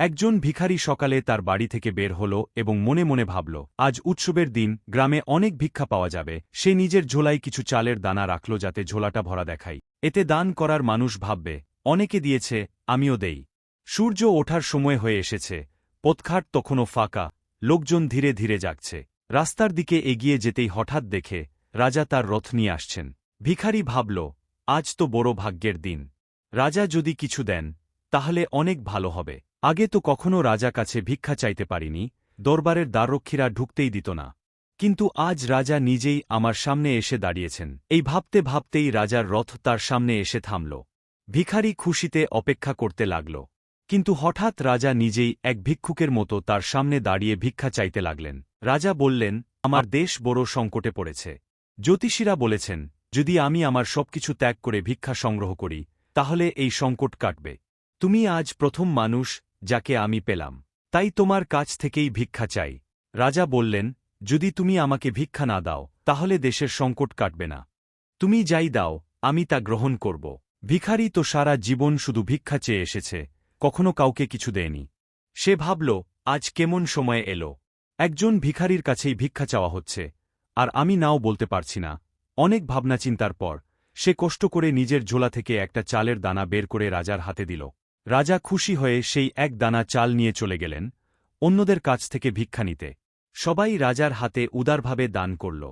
একজন ভিখারি সকালে তার বাড়ি থেকে বের হল এবং মনে মনে ভাবল, আজ উৎসবের দিন, গ্রামে অনেক ভিক্ষা পাওয়া যাবে, সে নিজের ঝোলায় কিছু চালের দানা রাখল যাতে ঝোলাটা ভরা দেখাই এতে দান করার মানুষ ভাববে, অনেকে দিয়েছে, আমিও দেই। সূর্য ওঠার সময় হয়ে এসেছে পথঘাট তখনও ফাঁকা, লোকজন ধীরে ধীরে যাচ্ছে রাস্তার দিকে এগিয়ে যেতেই হঠাৎ দেখে, রাজা তার রথ নিয়ে আসছেন। ভিখারি ভাবল, আজ তো বড় ভাগ্যের দিন। রাজা যদি কিছু দেন, তাহলে অনেক ভালো হবে। আগে তো কখনো রাজা কাছে ভিক্ষা চাইতে পারিনি, দরবারের দ্বাররক্ষীরা ঢুকতেই দিত না। কিন্তু আজ রাজা নিজেই আমার সামনে এসে দাঁড়িয়েছেন। এই ভাবতে ভাবতেই রাজার রথ তার সামনে এসে থামল। ভিখারি খুশিতে অপেক্ষা করতে লাগল। কিন্তু হঠাৎ রাজা নিজেই এক ভিক্ষুকের মতো তার সামনে দাঁড়িয়ে ভিক্ষা চাইতে লাগলেন। রাজা বললেন, আমার দেশ বড় সংকটে পড়েছে। জ্যোতিষীরা বলেছেন, যদি আমি আমার সবকিছু ত্যাগ করে ভিক্ষা সংগ্রহ করি, তাহলে এই সংকট কাটবে। তুমি আজ প্রথম মানুষ যাকে আমি পেলাম। তাই তোমার কাছ থেকেই ভিক্ষা চাই। রাজা বললেন, যদি তুমি আমাকে ভিক্ষা না দাও, তাহলে দেশের সংকট কাটবে না। তুমি যাই দাও, আমি তা গ্রহণ করব। ভিখারি তো সারা জীবন শুধু ভিক্ষা চেয়ে এসেছে, কখনো কাউকে কিছু দেয়নি। সে ভাবল, আজ কেমন সময়ে এলো। একজন ভিখারির কাছেই ভিক্ষা চাওয়া হচ্ছে, আর আমি নাও বলতে পারছি না। অনেক ভাবনা চিন্তার পর, সে কষ্ট করে নিজের ঝোলা থেকে একটা চালের দানা বের করে রাজার হাতে দিল। রাজা খুশি হয়ে সেই এক দানা চাল নিয়ে চলে গেলেন, অন্যদের কাছ থেকে ভিক্ষা নিতে। সবাই রাজার হাতে উদারভাবে দান করল।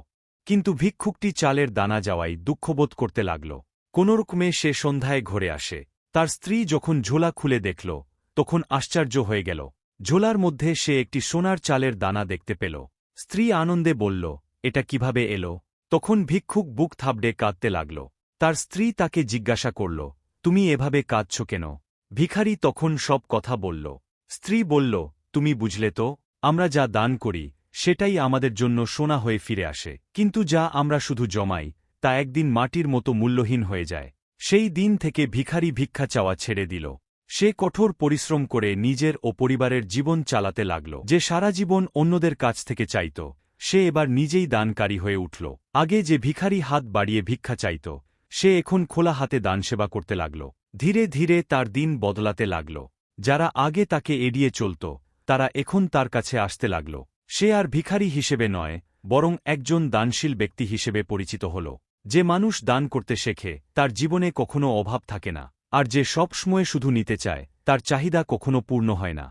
কিন্তু ভিক্ষুকটি চালের দানা যাওয়াই দুঃখবোধ করতে লাগল। কোনোরকমে সে সন্ধ্যায় ঘরে আসে। তার স্ত্রী যখন ঝোলা খুলে দেখল, তখন আশ্চর্য হয়ে গেল। ঝোলার মধ্যে সে একটি সোনার চালের দানা দেখতে পেল। স্ত্রী আনন্দে বলল, এটা কীভাবে এলো? তখন ভিক্ষুক বুক থাবড়ে কাঁদতে লাগল। তার স্ত্রী তাকে জিজ্ঞাসা করল, তুমি এভাবে কাঁদছ কেন? ভিখারি তখন সব কথা বলল। স্ত্রী বলল, তুমি বুঝলে তো, আমরা যা দান করি, সেটাই আমাদের জন্য সোনা হয়ে ফিরে আসে। কিন্তু যা আমরা শুধু জমাই, তা একদিন মাটির মতো মূল্যহীন হয়ে যায়। সেই দিন থেকে ভিখারি ভিক্ষা চাওয়া ছেড়ে দিল। সে কঠোর পরিশ্রম করে নিজের ও পরিবারের জীবন চালাতে লাগল। যে সারা জীবন অন্যদের কাছ থেকে চাইত, সে এবার নিজেই দানকারী হয়ে উঠল। আগে যে ভিখারি হাত বাড়িয়ে ভিক্ষা চাইত, সে এখন খোলা হাতে দানসেবা করতে লাগল। ধীরে ধীরে তার দিন বদলাতে লাগল। যারা আগে তাকে এড়িয়ে চলত, তারা এখন তার কাছে আসতে লাগল। সে আর ভিখারি হিসেবে নয়, বরং একজন দানশীল ব্যক্তি হিসেবে পরিচিত হল। যে মানুষ দান করতে শেখে, তার জীবনে কখনো অভাব থাকে না। আর যে সবসময় শুধু নিতে চায়, তার চাহিদা কখনো পূর্ণ হয় না।